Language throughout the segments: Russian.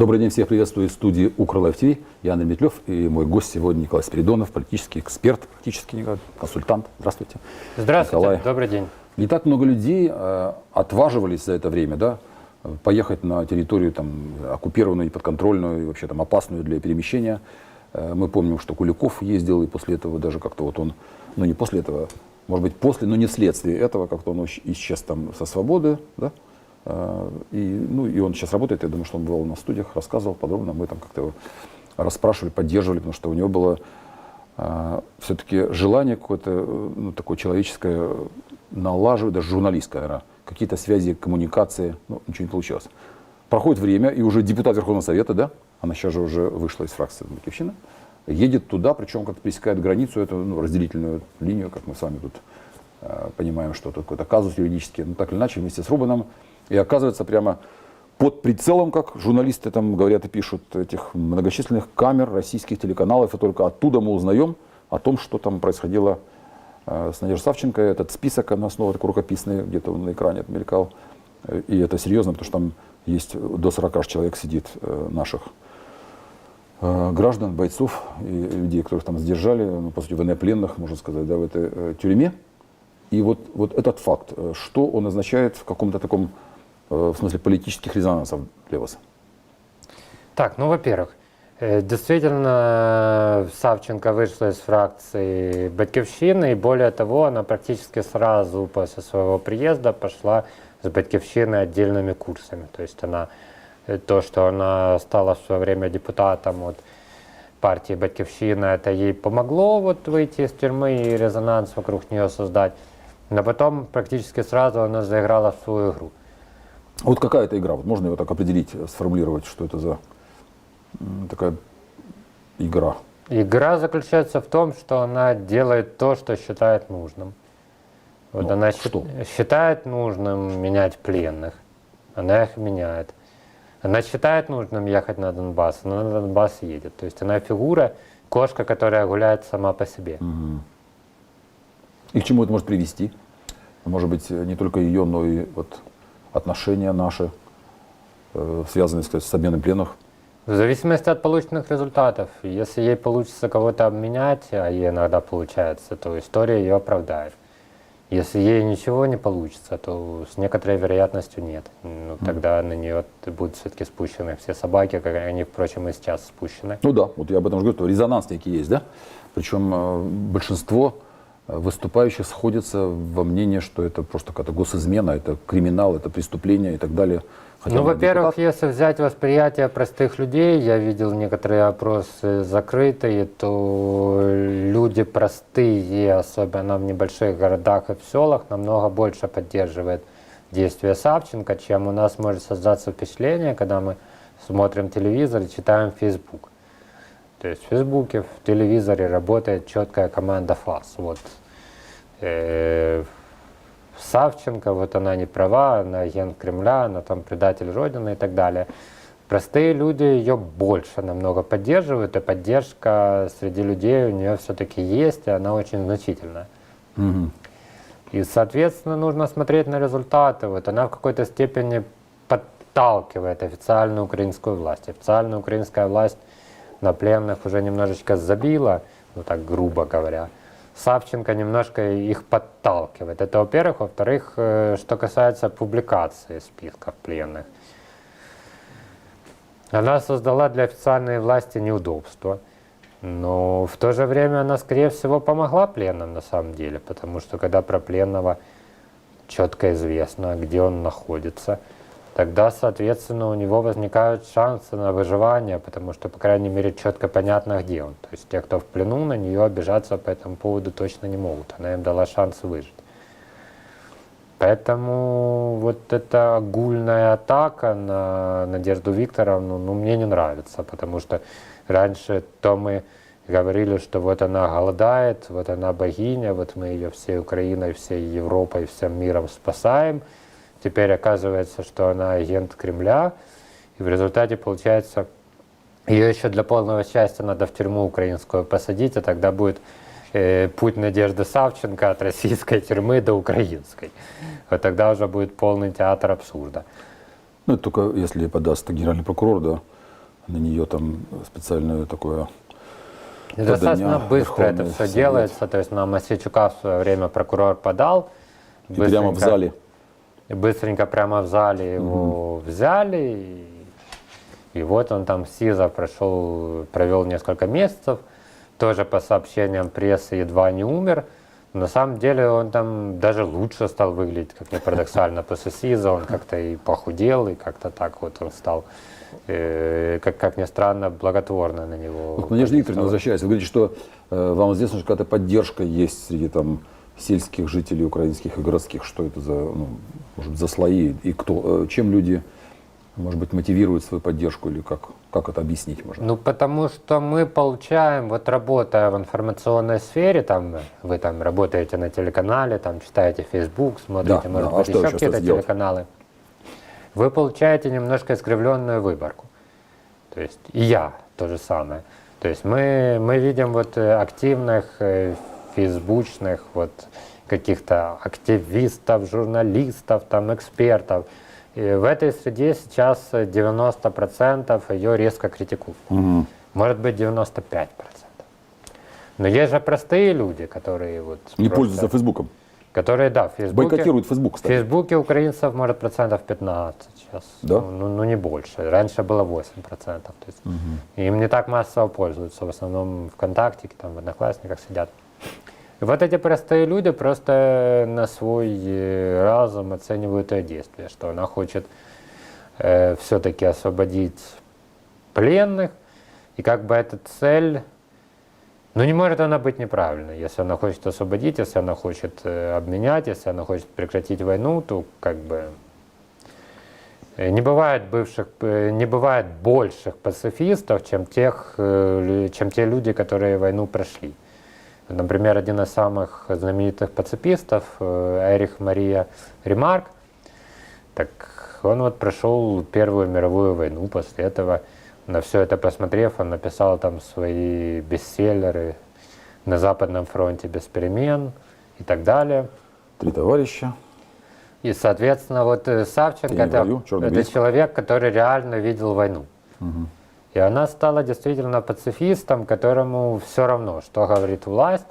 Добрый день, всех приветствую из студии Укрлайф ТВ. Я Андрей Метлев и мой гость сегодня Николай Спиридонов, политический эксперт, Николай, консультант. Здравствуйте. Здравствуйте, Николай. добрый день. Не так много людей э, отваживались за это время, да, поехать на территорию там, оккупированную, подконтрольную, и вообще там опасную для перемещения. Э, мы помним, что Куликов ездил, и после этого даже как-то вот он, ну не после этого, может быть после, но не вследствие этого, как-то он исч- исчез там со свободы, да, и, ну, и он сейчас работает, я думаю, что он бывал на студиях, рассказывал подробно, мы там как-то его расспрашивали, поддерживали, потому что у него было все-таки желание какое-то, э, ну, такое человеческое, э, налаживать, даже журналистское, наверное, какие-то связи, коммуникации, ну, ничего не получилось. Проходит время, и уже депутат Верховного Совета, да, она сейчас же уже вышла из фракции Батьковщина, едет туда, причем как-то пересекает границу, эту ну, разделительную линию, как мы с вами тут э, понимаем, что это какой-то казус юридический, ну так или иначе, вместе с Рубаном, и оказывается прямо под прицелом, как журналисты там говорят и пишут, этих многочисленных камер российских телеканалов, и только оттуда мы узнаем о том, что там происходило э, с Надеждой Савченко. Этот список, она снова такой рукописный, где-то на экране отмелькал. Э, И это серьезно, потому что там есть до 40 человек сидит э, наших э, граждан, бойцов и людей, которых там сдержали, ну, по сути, военнопленных, можно сказать, да, в этой э, тюрьме. И вот, вот этот факт, э, что он означает в каком-то таком, э, в смысле политических резонансов для вас? Так, ну, во-первых, э, действительно, Савченко вышла из фракции Батьковщины, и более того, она практически сразу после своего приезда пошла с Батьковщины отдельными курсами. То есть она, то, что она стала в свое время депутатом от партии Батьковщина, это ей помогло вот выйти из тюрьмы и резонанс вокруг нее создать. Но потом практически сразу она заиграла в свою игру. Вот какая это игра? Вот можно его так определить, э, сформулировать, что это за такая игра? Игра заключается в том, что она делает то, что считает нужным. Вот Ну, она что? считает нужным менять пленных. Она их меняет. Она считает нужным ехать на Донбасс, она на Донбасс едет. То есть она фигура, кошка, которая гуляет сама по себе. И к чему это может привести? Может быть, э, не только ее, но и вот отношения наши, э, связанные сказать, с обменом пленных. В зависимости от полученных результатов. Если ей получится кого-то обменять, а ей иногда получается, то история ее оправдает. Если ей ничего не получится, то с некоторой вероятностью нет. Ну, тогда на нее будут все-таки спущены все собаки, как они, впрочем, и сейчас спущены. Ну да, вот я об этом же говорю, что резонанс некий есть, да? Причем э, большинство выступающих сходятся во мнении, что это просто какая-то госизмена, это криминал, это преступление и так далее. Хотя ну, во-первых, депутат. если взять восприятие простых людей, я видел некоторые опросы закрытые, то люди простые, особенно в небольших городах и в селах, намного больше поддерживают действия Савченко, чем у нас может создаться впечатление, когда мы смотрим телевизор и читаем Facebook. То есть в Фейсбуке, в телевизоре работает четкая команда ФАС. Вот. Э, Савченко, вот она не права, она агент Кремля, она там предатель Родины и так далее. Простые люди ее больше намного поддерживают, и поддержка среди людей у нее все-таки есть, и она очень значительная. Мгм. И, соответственно, нужно смотреть на результаты. Вот она в какой-то степени подталкивает официальную украинскую власть. Официальная украинская власть на пленных уже немножечко забила, ну так грубо говоря. Савченко немножко их подталкивает. Это во-первых. Во-вторых, э, что касается публикации списков пленных. Она создала для официальной власти неудобства. Но в то же время она, скорее всего, помогла пленным на самом деле, потому что когда про пленного четко известно, где он находится, тогда, соответственно, у него возникают шансы на выживание, потому что, по крайней мере, четко понятно, где он. То есть те, кто в плену, на нее обижаться по этому поводу точно не могут. Она им дала шанс выжить. Поэтому вот эта огульная атака на Надежду Викторовну, ну, мне не нравится, потому что раньше то мы говорили, что вот она голодает, вот она богиня, вот мы ее всей Украиной, всей Европой, всем миром спасаем. Теперь оказывается, что она агент Кремля, и в результате получается, ее еще для полного счастья надо в тюрьму украинскую посадить, и тогда будет э, путь Надежды Савченко от российской тюрьмы до украинской. Вот тогда уже будет полный театр абсурда. Ну, это только если подаст генеральный прокурор, да, на нее там специальное такое... И достаточно Подання быстро это все Совет. делается. То есть на Масичука в свое время прокурор подал. И прямо в быстренько- зале. И быстренько прямо в зале его взяли. И, и вот он там СИЗО прошел, провел несколько месяцев. Тоже по сообщениям прессы едва не умер. На самом деле он там даже лучше стал выглядеть, как ни парадоксально. После СИЗа он как-то и похудел, и как-то так вот он стал, э, как, как ни странно, благотворно на него. Вот, Надежда Викторовна, возвращаясь, вы говорите, что э, вам известно, что какая-то поддержка есть среди там сельских жителей украинских и городских. Что это за, ну, может за слои и кто, э, чем люди, может быть, мотивируют свою поддержку или как, как это объяснить можно? Ну, потому что мы получаем, вот работая в информационной сфере, там вы там работаете на телеканале, там читаете Facebook, смотрите, Да, может да, а быть, что еще какие-то телеканалы. Вы получаете немножко искривленную выборку. То есть и я то же самое. То есть мы, мы видим вот э, активных э, фейсбучных вот каких-то активистов, журналистов, там экспертов. И в этой среде сейчас э, 90% ее резко критикуют. Мгм. Может быть 95%. Но есть же простые люди, которые вот Не просто- пользуются Фейсбуком. которые, да, в Фейсбуке, Бойкотируют Фейсбук, в кстати. Фейсбуке украинцев может процентов 15 сейчас. Да? Ну, ну, ну, не больше. Раньше было 8 процентов. То есть Им не так массово пользуются. В основном ВКонтакте, там, в Одноклассниках сидят. Вот эти простые люди просто на свой э, разум оценивают ее действия, что она хочет все-таки освободить пленных, и как бы эта цель, ну не может она быть неправильной. Если она хочет освободить, если она хочет э, обменять, если она хочет прекратить войну, то как бы э, не бывает бывших, э, не бывает больших пацифистов, чем тех, э, чем те люди, которые войну прошли. Например, один из самых знаменитых пацифистов, э, Эрих Мария Ремарк, так он вот прошел Первую мировую войну, после этого на все это посмотрев, он написал там свои бестселлеры «На Западном фронте без перемен» и так далее. Три товарища. И, соответственно, вот э, Савченко это, говорю, «Черный это лист». человек, который реально видел войну. И она стала действительно пацифистом, которому все равно, что говорит власть,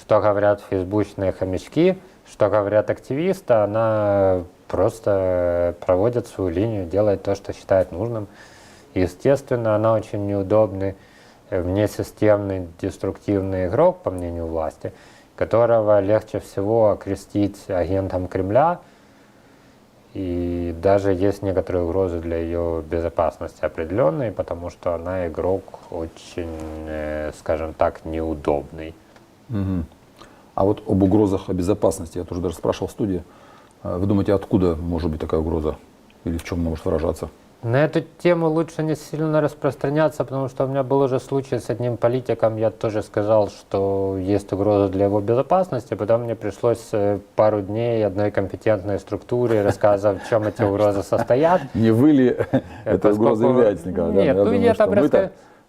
что говорят фейсбучные хомячки, что говорят активисты, она просто проводит свою линию, делает то, что считает нужным. Естественно, она очень неудобный, э, внесистемный, деструктивный игрок, по мнению власти, которого легче всего окрестить агентом Кремля, и даже есть некоторые угрозы для ее безопасности определенные, потому что она игрок очень, э, скажем так, неудобный. Мгм. А вот об угрозах о безопасности я тоже даже спрашивал в студии. А Вы думаете, откуда может быть такая угроза? Или в чем она может выражаться? На эту тему лучше не сильно распространяться, потому что у меня был уже случай с одним политиком, я тоже сказал, что есть угроза для его безопасности, потом мне пришлось э, пару дней одной компетентной структуре рассказывать, в чем эти угрозы состоят. Не вы ли эта угроза Николай? Нет, ну я там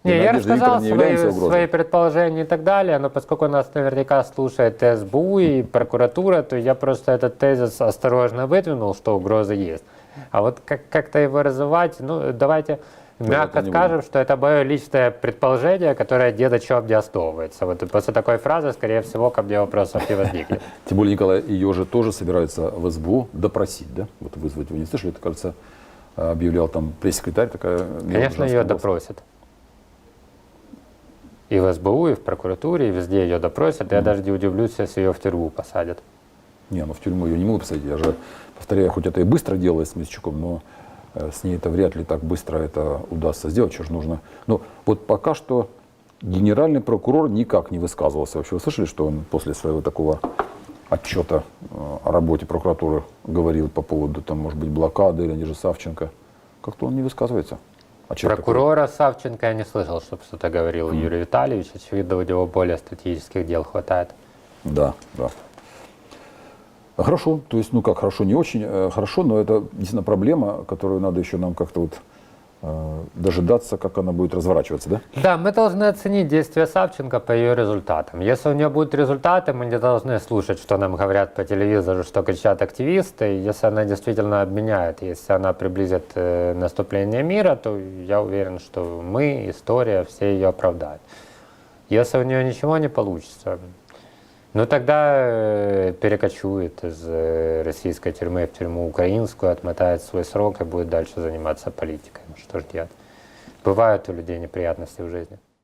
Не, я рассказал свои, свои предположения и так далее, но поскольку нас наверняка слушает СБУ и прокуратура, то я просто этот тезис осторожно выдвинул, что угроза есть. А вот как- как-то его развивать, ну давайте мягко не скажем, что это мое личное предположение, которое где-то что обдиастовывается. Вот и после такой фразы, скорее всего, ко мне вопросов не возникнет. Тем более, Николай, ее же тоже собираются в СБУ допросить, да? Вот вызвать. Вы не слышали? Это, кажется, объявлял там пресс-секретарь такая. Конечно, ее допросят. И в СБУ, и в прокуратуре, и везде ее допросят. Я даже не удивлюсь, если ее в тюрьму посадят. Не, ну в тюрьму ее не могу посадить. Я же, повторяю, хоть это и быстро делалось с Месячуком, но э, с ней это вряд ли так быстро это удастся сделать. Что же нужно? Ну, вот пока что генеральный прокурор никак не высказывался. Вообще, вы слышали, что он после своего такого отчета э, о работе прокуратуры говорил по поводу, там, может быть, блокады или ниже Савченко? Как-то он не высказывается. А Прокурора Савченко я не слышал, чтобы что-то говорил Юрий Витальевич. Очевидно, у него более стратегических дел хватает. Да, да. Хорошо, то есть, ну как, хорошо, не очень э, хорошо, но это действительно проблема, которую надо еще нам как-то вот дожидаться, как она будет разворачиваться, да? Да, мы должны оценить действия Савченко по ее результатам. Если у нее будут результаты, мы не должны слушать, что нам говорят по телевизору, что кричат активисты. Если она действительно обменяет, если она приблизит э, наступление мира, то я уверен, что мы, история, все ее оправдают. Если у нее ничего не получится, ну тогда э, перекочует из э, российской тюрьмы в тюрьму украинскую, отмотает свой срок и будет дальше заниматься политикой. Ну, Что ж делать? Бывают у людей неприятности в жизни.